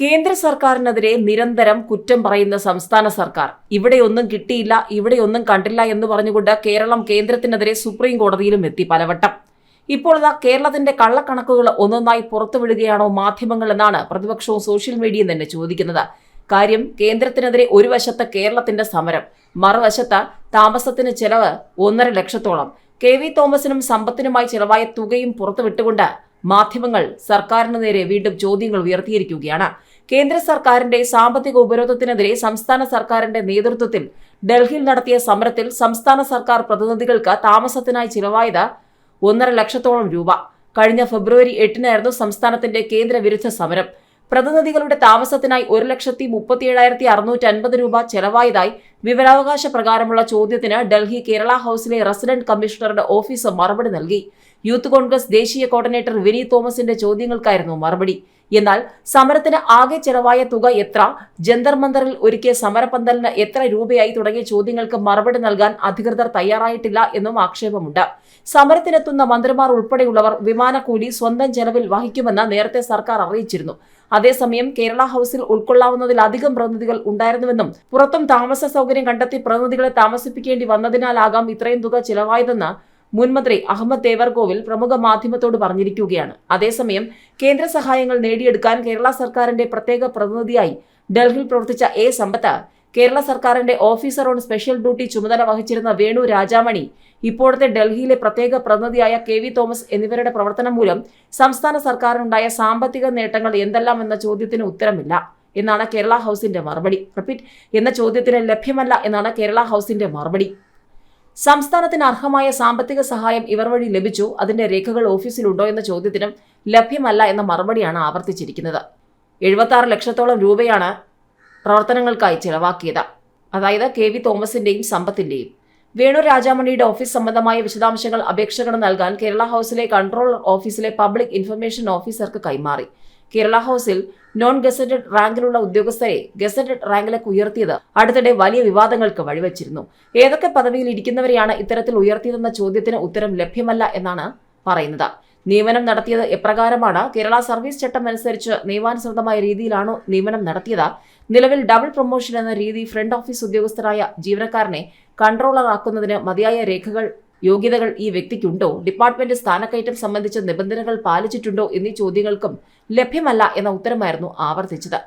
കേന്ദ്ര സർക്കാരിനെതിരെ നിരന്തരം കുറ്റം പറയുന്ന സംസ്ഥാന സർക്കാർ. ഇവിടെയൊന്നും കിട്ടിയില്ല ഇവിടെയൊന്നും കണ്ടില്ല എന്ന് പറഞ്ഞുകൊണ്ട് കേരളം കേന്ദ്രത്തിനെതിരെ സുപ്രീം കോടതിയിലും എത്തി പലവട്ടം. ഇപ്പോൾ ഇതാ കേരളത്തിന്റെ കള്ളക്കണക്കുകൾ ഒന്നൊന്നായി പുറത്തുവിടുകയാണോ മാധ്യമങ്ങൾ എന്നാണ് പ്രതിപക്ഷവും സോഷ്യൽ മീഡിയയും തന്നെ ചോദിക്കുന്നത്. കാര്യം കേന്ദ്രത്തിനെതിരെ ഒരു വശത്ത് കേരളത്തിന്റെ സമരം മറുവശത്ത് താമസത്തിന് ചെലവ് ഒന്നര ലക്ഷത്തോളം. കെ വി തോമസിനും സമ്പത്തിനുമായി ചെലവായ തുകയും പുറത്തുവിട്ടുകൊണ്ട് മാധ്യമങ്ങൾ സർക്കാരിന് നേരെ വീണ്ടും ചോദ്യങ്ങൾ ഉയർത്തിയിരിക്കുകയാണ്. കേന്ദ്ര സർക്കാരിന്റെ സാമ്പത്തിക ഉപരോധത്തിനെതിരെ സംസ്ഥാന സർക്കാരിന്റെ നേതൃത്വത്തിൽ ഡൽഹിയിൽ നടത്തിയ സമരത്തിൽ സംസ്ഥാന സർക്കാർ പ്രതിനിധികൾക്ക് താമസത്തിനായി ചിലവായത് ഒന്നര ലക്ഷത്തോളം രൂപ. കഴിഞ്ഞ ഫെബ്രുവരി എട്ടിനായിരുന്നു സംസ്ഥാനത്തിന്റെ കേന്ദ്ര വിരുദ്ധ സമരം. പ്രതിനിധികളുടെ താമസത്തിനായി ഒരു ലക്ഷത്തി മുപ്പത്തിയേഴായിരത്തി അറുന്നൂറ്റി അൻപത് രൂപ ചെലവായതായി വിവരാവകാശ പ്രകാരമുള്ള ചോദ്യത്തിന് ഡൽഹി കേരള ഹൌസിലെ റസിഡന്റ് കമ്മീഷണറുടെ ഓഫീസ് മറുപടി നൽകി. യൂത്ത് കോൺഗ്രസ് ദേശീയ കോർഡിനേറ്റർ വിനി തോമസിന്റെ ചോദ്യങ്ങൾക്കായിരുന്നു മറുപടി. എന്നാൽ സമരത്തിന് ആകെ ചെലവായ തുക എത്ര? ജന്തർ മന്ദറിൽ ഒരുക്കിയ സമരപന്തലിന് എത്ര രൂപയായി തുടങ്ങിയ ചോദ്യങ്ങൾക്ക് മറുപടി നൽകാൻ അധികൃതർ തയ്യാറായിട്ടില്ല എന്നും ആക്ഷേപമുണ്ട്. സമരത്തിനെത്തുന്ന മന്ത്രിമാർ ഉൾപ്പെടെയുള്ളവർ വിമാനക്കൂലി സ്വന്തം ചെലവിൽ വഹിക്കുമെന്ന് നേരത്തെ സർക്കാർ അറിയിച്ചിരുന്നു. അതേസമയം കേരള ഹൌസിൽ ഉൾക്കൊള്ളാവുന്നതിലധികം പ്രതിനിധികൾ ഉണ്ടായിരുന്നുവെന്നും പുറത്തും താമസ സൗകര്യം കണ്ടെത്തി പ്രതിനിധികളെ താമസിപ്പിക്കേണ്ടി വന്നതിനാലാകാം ഇത്രയും തുക ചിലവായതെന്ന് മുൻമന്ത്രി അഹമ്മദ് ദേവർകോവിൽ പ്രമുഖ മാധ്യമത്തോട് പറഞ്ഞിരിക്കുകയാണ്. അതേസമയം കേന്ദ്ര സഹായങ്ങൾ നേടിയെടുക്കാൻ കേരള സർക്കാരിന്റെ പ്രത്യേക പ്രതിനിധിയായി ഡൽഹിയിൽ പ്രവർത്തിച്ച എ സമ്പത്ത് കേരള സർക്കാരിന്റെ ഓഫീസർ ഓൺ സ്പെഷ്യൽ ഡ്യൂട്ടി ചുമതല വഹിച്ചിരുന്ന വേണു രാജാമണി ഇപ്പോഴത്തെ ഡൽഹിയിലെ പ്രത്യേക പ്രതിനിധിയായ കെ വി തോമസ് എന്നിവരുടെ പ്രവർത്തനം മൂലം സംസ്ഥാന സർക്കാരിനുണ്ടായ സാമ്പത്തിക നേട്ടങ്ങൾ എന്തെല്ലാം എന്ന ചോദ്യത്തിന് ഉത്തരമില്ല എന്നാണ് കേരള ഹൗസിന്റെ മറുപടി. റിപ്പീറ്റ് എന്ന ചോദ്യത്തിന് ലഭ്യമല്ല എന്നാണ് കേരള ഹൗസിന്റെ മറുപടി. സംസ്ഥാനത്തിന് അർഹമായ സാമ്പത്തിക സഹായം ഇവർ വഴി ലഭിച്ചു. അതിന്റെ രേഖകൾ ഓഫീസിലുണ്ടോ എന്ന ചോദ്യത്തിനും ലഭ്യമല്ല എന്ന മറുപടിയാണ് ആവർത്തിച്ചിരിക്കുന്നത്. എഴുപത്തി ലക്ഷത്തോളം രൂപയാണ് പ്രവർത്തനങ്ങൾക്കായി ചെലവാക്കിയത്. അതായത് കെ വി തോമസിന്റെയും സമ്പത്തിന്റെയും. വേണു രാജാമണിയുടെ ഓഫീസ് സംബന്ധമായ വിശദാംശങ്ങൾ അപേക്ഷകൾ നൽകാൻ കേരള ഹൌസിലെ കൺട്രോളർ ഓഫീസിലെ പബ്ലിക് ഇൻഫർമേഷൻ ഓഫീസർക്ക് കൈമാറി. കേരള ഹൌസിൽ നോൺ ഗസറ്റഡ് റാങ്കിലുള്ള ഉദ്യോഗസ്ഥരെ ഗസറ്റഡ് റാങ്കിലേക്ക് ഉയർത്തിയത് അടുത്തിടെ വലിയ വിവാദങ്ങൾക്ക് വഴിവെച്ചിരുന്നു. ഏതൊക്കെ പദവിയിൽ ഇരിക്കുന്നവരെയാണ് ഇത്തരത്തിൽ ഉയർത്തിയതെന്ന ചോദ്യത്തിന് ഉത്തരം ലഭ്യമല്ല എന്നാണ് പറയുന്നത്. നിയമനം നടത്തിയത് എപ്രകാരമാണ്? കേരള സർവീസ് ചട്ടം അനുസരിച്ച് നിയമാനുസൃതമായ രീതിയിലാണോ നിയമനം നടത്തിയത്? നിലവിൽ ഡബിൾ പ്രൊമോഷൻ എന്ന രീതി ഫ്രണ്ട് ഓഫീസ് ഉദ്യോഗസ്ഥരായ ജീവനക്കാരനെ കൺട്രോളർ ആക്കുന്നതിന് മതിയായ രേഖകൾ യോഗ്യതകൾ ഈ വ്യക്തിക്കുണ്ടോ? ഡിപ്പാർട്ട്മെന്റ് സ്ഥാനക്കയറ്റം സംബന്ധിച്ച നിബന്ധനകൾ പാലിച്ചിട്ടുണ്ടോ? എന്നീ ചോദ്യങ്ങൾക്കും ലഭ്യമല്ല എന്ന ഉത്തരമായിരുന്നു ആവർത്തിച്ചത്.